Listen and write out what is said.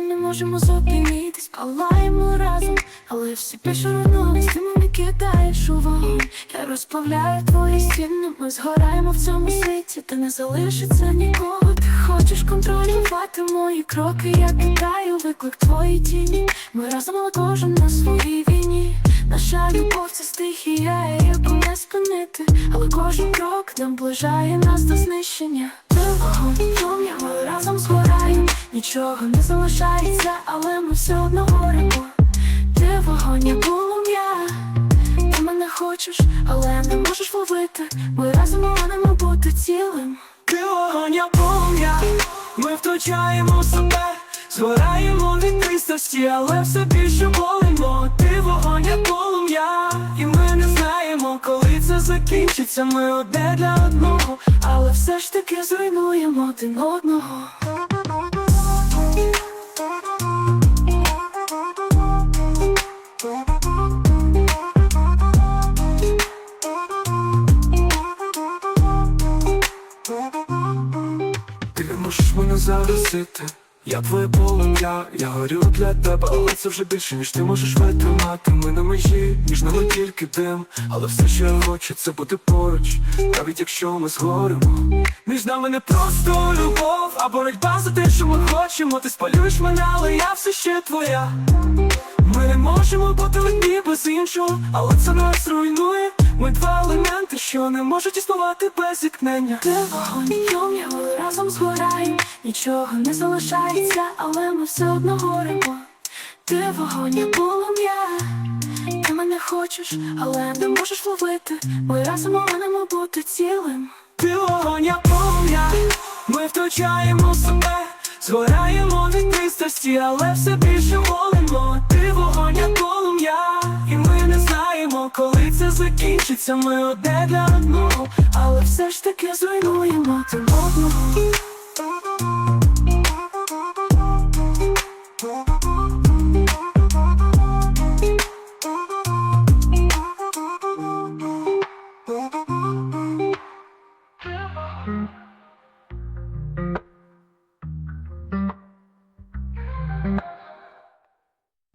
можемо зупинитись, палаємо разом, але всі більше руйнують, ти мене кидаєш у вогонь. Я розплавляю твої стіни, ми згораємо в цьому світі, та не залишиться нікого. Ти хочеш контролювати мої кроки, я кидаю виклик твої тіні. Ми разом, але кожен на своїй війні. Наша любов це стихія, яку не спинити, але кожен крок наближає нас до знищення. Ти вогонь, ми разом згораємо, нічого не залишається, але ми все одно горимо. Ти вогонь, я полум'я, ти мене хочеш, але не можеш ловити. Ми разом маємо бути цілим. Ти вогонь, я полум'я, ми втрачаємо себе, згораємо від пристрасті, але все більше болимо. Ти вогонь, я полум'я, і ми не знаємо, коли це закінчиться. Ми одне для одного, Але все ж таки зруйнуємо один одного. Ти не можеш мене загасити. Я твоє полум'я, я горю для тебе, але це вже більше, ніж ти можеш витримати. Ми на межі, між нами тільки дим, але все, що я хочу, це бути поруч, навіть якщо ми згоримо. Між нами не просто любов, а боротьба за те, що ми хочемо. Ти спалюєш мене, але я все ще твоя. Ми не можемо бути одні без іншого, але це нас руйнує. Що не можуть існувати без зіткнення. Ти вогонь, полум'я, ми разом згораємо, нічого не залишається, але ми все одно горимо. Ти вогонь, я полум'я, ти мене хочеш, але не можеш ловити. Ми разом маємо бути цілим. Ти вогонь, я полум'я, ми втрачаємо себе, згораємо від пристрасті, але все більше волимо. Здається, ми одне для одного, але все ж таки зруйнуємо одного.